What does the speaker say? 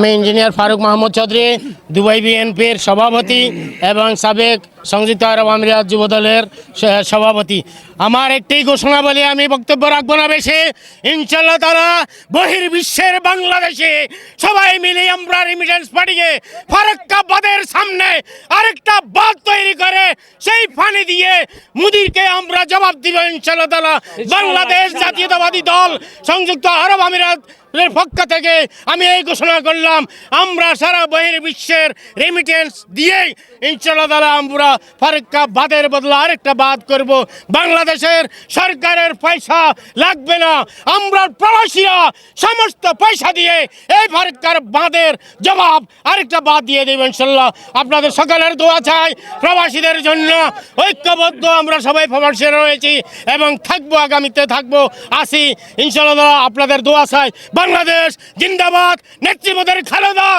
আমি engineer Faruk Mahmud Chowdhury, Dubai বিএনপির সভাপতি এবং সাবেক সংযুক্ত আরব আমিরাত যুবদলের সভাপতি। আমার একটি ঘোষণা বলে আমি বক্তব্য রাখব না বেশি। ইনশাল্লাহ তারা বহির্বিশ্বের বাংলাদেশে সবাই মিলে আমরা রিমিটেন্স পাঠিয়ে ফারাক্কা বাঁধের সামনে আরেকটা বাঁধ তৈরি করে, সেই পানি দিয়ে মুদিরকে আমরা জবাব দিব ইনশাল্লাহ বাংলাদেশ জাতীয়তাবাদী দল, সংযুক্ত আরব আমিরাত পক্ষ থেকে আমি এই ঘোষণা করলাম, আমরা সারা বহির বিশ্বের রেমিটেন্স দিয়েই ইনশাল্লাহ আমরা ফারাক্কা বাদের বদলে আরেকটা বাদ করব। বাংলাদেশের সরকারের পয়সা লাগবে না, আমরা প্রবাসীরা সমস্ত পয়সা দিয়ে এই ফারাক্কার বাঁধের জবাব আরেকটা বাদ দিয়ে দেব ইনশাল্লাহ আপনাদের সকলের দোয়া চাই প্রবাসীদের জন্য। ঐক্যবদ্ধ আমরা সবাই প্রবাসী রয়েছি এবং থাকব, আগামীতে থাকব। আসি ইনশাল্লাহ আপনাদের দোয়া চাই। বাংলাদেশ জিন্দাবাদ। নেতৃত্বের খালেদা।